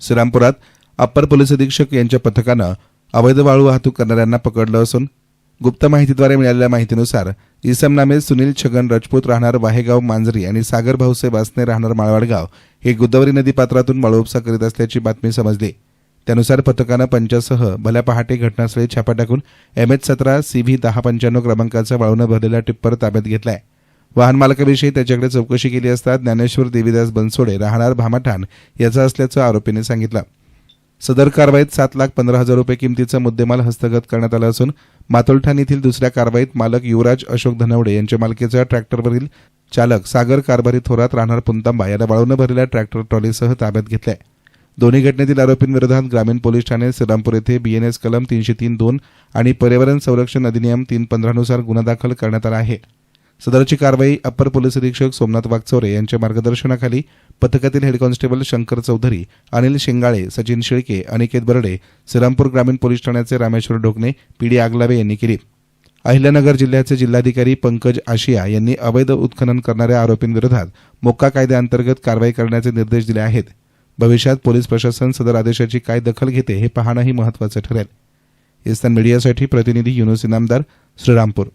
श्रीरामपुरात upper police अधीक्षक यांच्या पथकानं अवैध वाळू वाहतूक करणाऱ्यांना पकडलं असून गुप्त माहितीद्वारे मिळालेल्या माहितीनुसार इसम नामे सुनील छगन राजपूत राहणार वाहेगाव मांजरी आणि सागर भाऊसे वासने राहणार माळवाडगाव हे गोदावरी नदी पात्रातून वाळू उपसा करीत असल्याची बातमी समजली. त्यानुसार पथकानं पंचासह भल्या पहाटे घटनास्थळी छापा टाकून एम एच सतरा सी व्ही दहा पंच्याण्णव क्रमांकाचा वाळूनं भरलेला टिप्पर ताब्यात घेतलाय. आहे मालकाविषयी त्याच्याकडे चौकशी केली असता ज्ञानेश्वर देवीदास बनसोडे राहणार भामाठाण याचा असल्याचं आरोपीने सांगितलं. सदर कारवाईत सात लाख पंधरा हजार रुपये किमतीचा मुद्देमाल हस्तगत करण्यात आला असून मातोलठाण येथील दुसऱ्या कारवाईत मालक युवराज अशोक धनवडे यांच्या मालकीचा ट्रॅक्टरवरील चालक सागर कारभारी थोरात राहणार पुंतांबा याला वाळून भरलेल्या ट्रॅक्टर ट्रॉलीसह ताब्यात घेतलाय. दोन्ही घटनेतील आरोपींविरोधात ग्रामीण पोलीस ठाणे श्रीरामपूर येथे बीएनएस कलम तीनशे तीन दोन आणि पर्यावरण संरक्षण अधिनियम तीन पंधरानुसार गुन्हा दाखल करण्यात आला आहे. सदरची कारवाई अप्पर पोलीस अधीक्षक सोमनाथ वागचौरे यांच्या मार्गदर्शनाखाली पथकातील हेड कॉन्स्टेबल शंकर चौधरी अनिल शेंगाळे सचिन शेळके अनिकेत बर्डे श्रीरामपूर ग्रामीण पोलीस ठाण्याचे रामेश्वर ढोकणे पीडी आगलावे यांनी केली. अहिल्यानगर जिल्ह्याचे जिल्हाधिकारी पंकज आशिया यांनी अवैध उत्खनन करणाऱ्या आरोपींविरोधात मोक्का कायद्याअंतर्गत कारवाई करण्याचे निर्देश दिले आहेत. भविष्यात पोलीस प्रशासन सदर आदेशाची काय दखल घेते हे पाहणंही महत्त्वाचं ठरेल. इस्तान मीडियासाठी प्रतिनिधी युनुस इनामदार श्रीरामपूर.